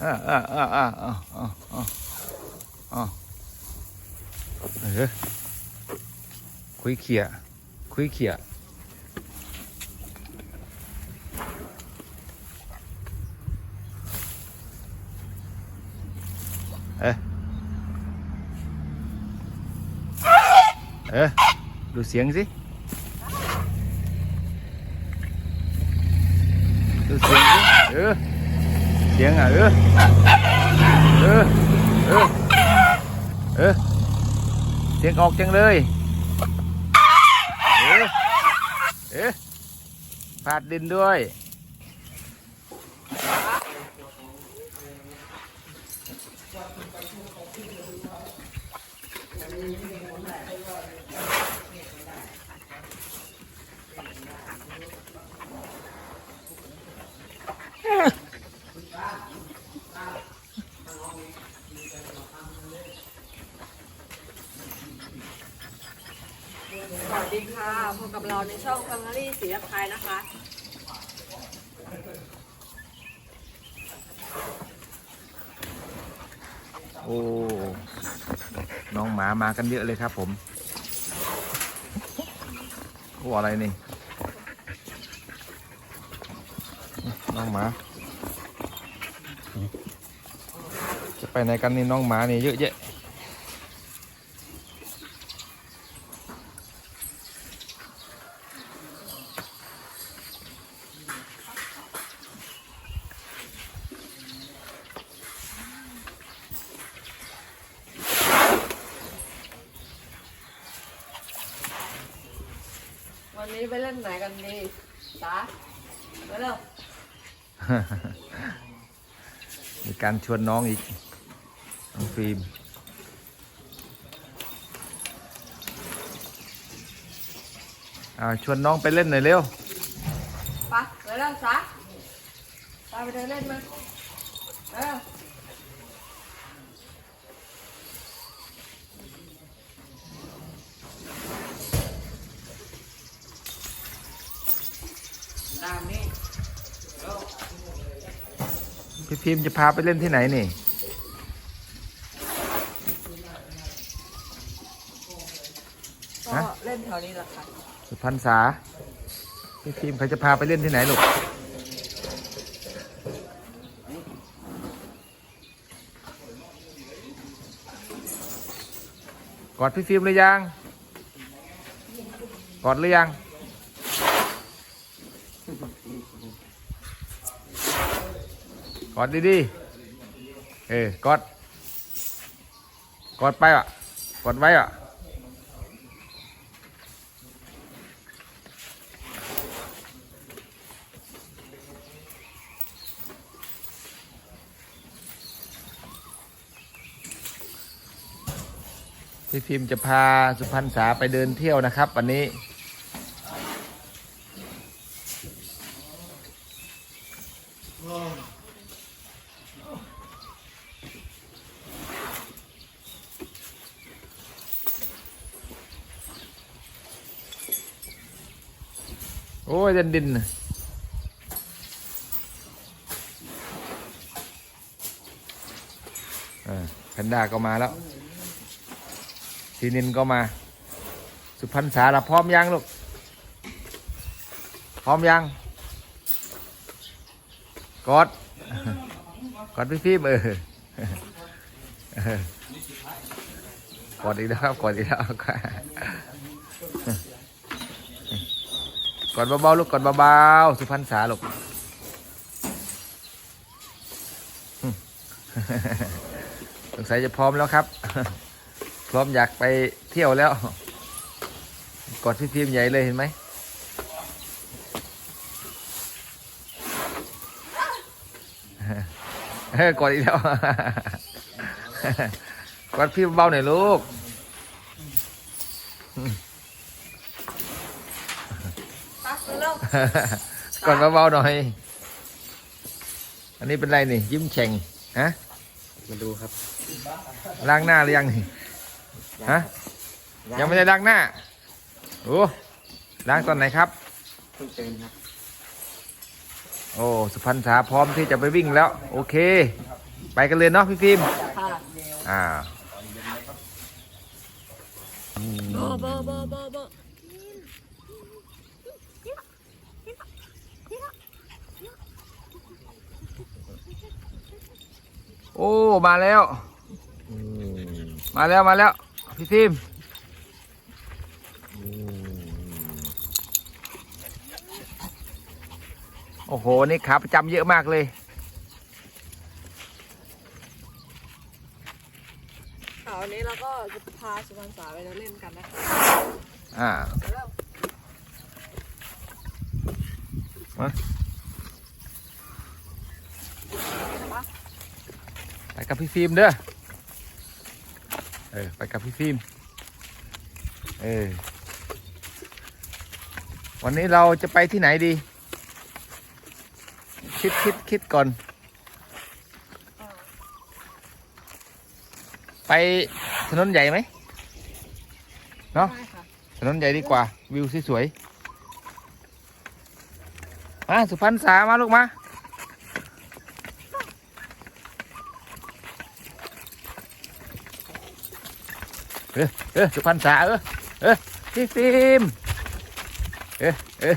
à, à, à, à, à, à, à. Ừ. Khuấy khỉa Khuấy khỉa Ê. Ê Đủ tiếng gì? Đủ tiếng gì? Ừ. เสียงอะเออเออเออเสียงออกจังเลยเออเออผาดดินด้วย เราในช่อง Family สีรักไทยนะคะ โอ้ น้องหมามากันเยอะเลยครับผมโอ้อะไรนี่ น้องหมา จะไปไหนกันนี่น้องหมานี่เยอะแยะ วันนี้ ไปเล่นไหนกันดีตาไปเร็วมีการชวนน้องอีกน้องฟิล์มอ่าชวนน้องไปเล่นหน่อยเร็วไปไปเร็วตาตาไปเดินเล่นมาไปเร็ว พี่พิมพ์จะพาไปเล่นที่ไหนนี่ ก็ฮะ เล่นแถวนี้แหละค่ะสุพรรณษาพี่พิมพ์เขาจะพาไปเล่นที่ไหนลูกกอดพี่ฟิล์มหรือยังกอดหรือยัง กอดดีๆ เออกอด กอดไปอะ กอดไว้อะ พี่พิมพ์จะพาสุพรรณษาไปเดินเที่ยวนะครับ วันนี้ อ้ยเดินดินนะเออแพนด้าก็มาแล้วซีนินก็มา สุพรรณษาละพร้อมยังลูก พร้อมยัง กอด กอดพี่พี่เออกอดอีกแล้วครับกอดอีกแล้ว กอดเบาๆลูกกอดเบาๆสุพรรณษาลูกสงสัยจะพร้อมแล้วครับ พร้อมอยากไปเที่ยวแล้ว กอดพี่พิมพ์ใหญ่เลยเห็นไหมเฮ้กอดอีกแล้วกอดพี่เบาหน่อยลูก ไปไปเร็ว กอดเบาๆหน่อย อันนี้เป็นไรนี่ ยิ้มแฉ่งฮะ มาดูครับ ล้างหน้าหรือยังนี่ฮะ ยังไม่ได้ล้างหน้า โอ้ล้างตอนไหนครับเพิ่งตื่นครับ โอ้ สุพรรณษาพร้อมที่จะไปวิ่งแล้ว โอเค ไปกันเลยเนาะพี่ฟิล์มค่ะอ่าเบอร์เบอร์เบอร์เบอร์เบ อร์โอ้มาแล้ว มาแล้วมาแล้ว พี่ฟิล์มโอ้โห นี่ขาประจำเยอะมากเลยค่ะวันนี้เราก็จะพาสุพรรณษาไปเดินเล่นกันนะคะอ่าเดี๋ยวเรา ไป กับพี่ฟิล์มเด้อ เออ ไปกับพี่ฟิล์ม เออ วันนี้เราจะไปที่ไหนดี คิดคิดคิดก่อน ไปถนนใหญ่ไหม เนาะได้ค่ะถนนใหญ่ดีกว่า วิวสวยๆ มาสุพรรณษามาลูกมา เออเออสุพรรณษาเออเออพี่ฟิล์มเออเออ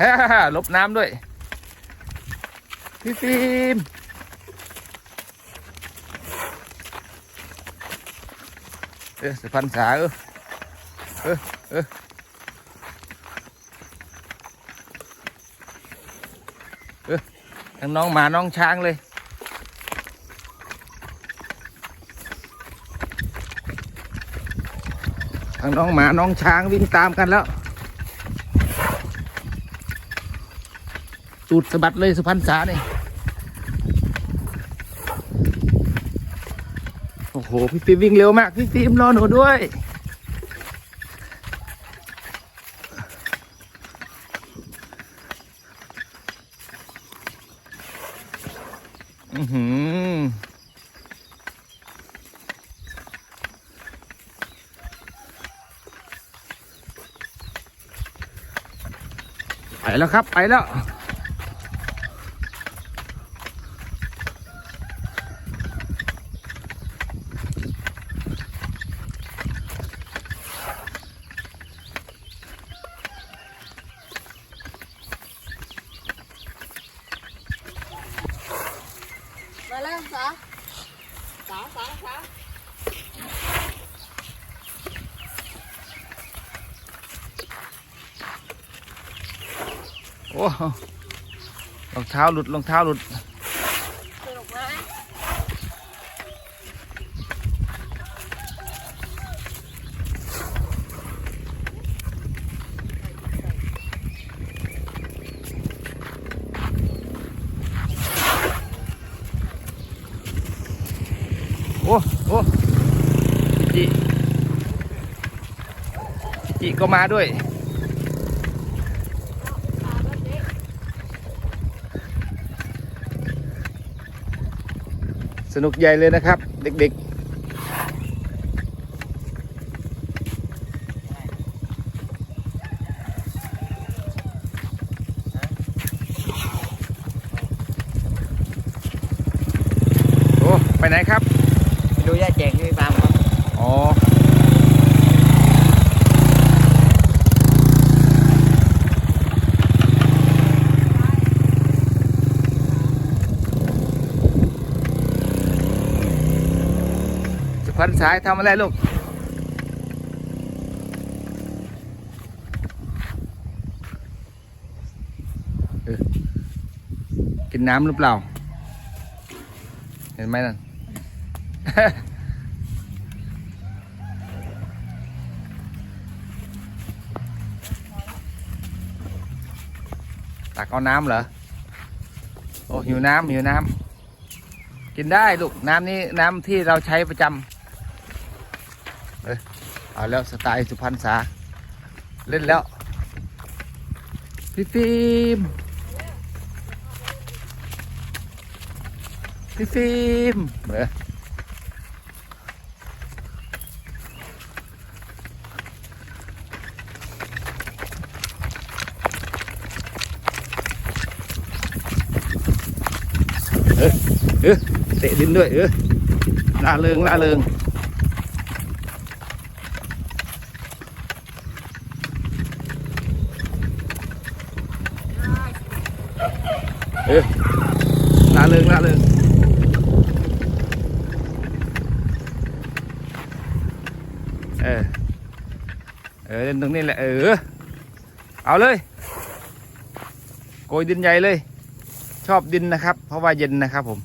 ฮ่าฮ่าลบน้ำด้วย พี่ฟิล์มเออสุพรรณษาเออเออเออเออทั้งน้องหมาน้องช้างเลย ทางน้องหมาน้องช้างวิ่งตามกันแล้วสูดสะบัดเลยสุพรรณษาเนี่ยโอ้โห พี่ฟิล์มวิ่งเร็วมาก พี่ฟิล์มรอหนูด้วย อือหือ แล้วครับ ไปแล้ว มาแล้วสาสาสาสา โอ้รองเท้าหลุดรองเท้าหลุดโอ้โอ้จิจิก็มาด้วย นุกใหญ่เลยนะครับ เด็กๆโอ้ไปไหนครับ ดูย่าแจงที่ฟาร์มครับ อ๋อ พรรณสายทำอะไรลูกกินน้ำหรือเปล่า เห็นไหมนั่นตักเอาน้ำเหรอ โอ้หิวน้ำหิวน้ำกินได้ลูกน้ำนี้น้ำที่เราใช้ประจำ เอยเอาแล้วสไตล์สุพรรณษา เล่นแล้ว พี่ฟิล์มพี่ฟิล์มเออเออเตะดินด้วยเออล่าเริงล่าเริง เออล่าเริงล่าเริงเออ เออเล่นตรงนี้แหละเออ เอาเลย โกยดินใหญ่เลย ชอบดินนะครับ เพราะว่าเย็นนะครับผม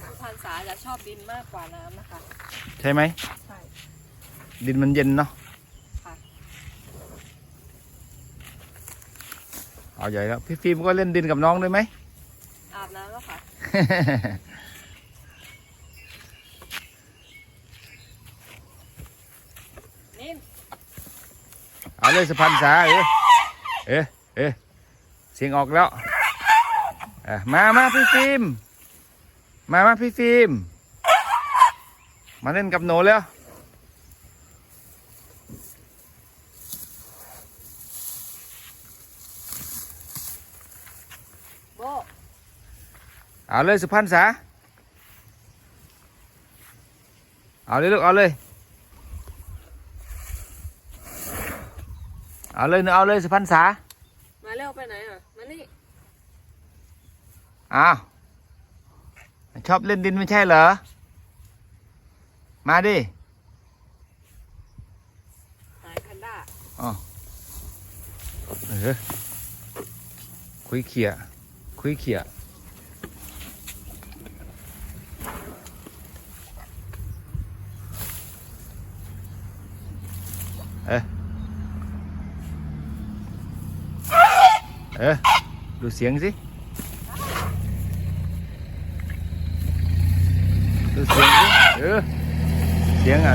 สุพรรณษาจะชอบดินมากกว่าน้ำนะคะ ใช่ไหม ใช่ ดินมันเย็นเนาะค่ะ เอา ใหญ่แล้วพี่ฟิล์มก็เล่นดินกับน้องด้วยไหมอาบน้ำแล้วค่ะ นิ่มเอาเลยสุพรรณษาเออเออเออเสียงออกแล้วเออมามาพี่ฟิล์มมามาพี่ฟิล์มมาเล่นกับหนูแล้ว เอาเลยสุพรรณษาเอาเลยลูกเอาเลย เอาเลยหนูเอาเลยสุพรรณษามาเร็วไปไหนอะ มานี่อ้าวชอบเล่นดินไม่ใช่เหรอ มาดิสายแพนด้าเออคุยเขี่ยคุยเขี่ย เอะเอะดูเสียงสิดูเสียงสิเออเสียงอะ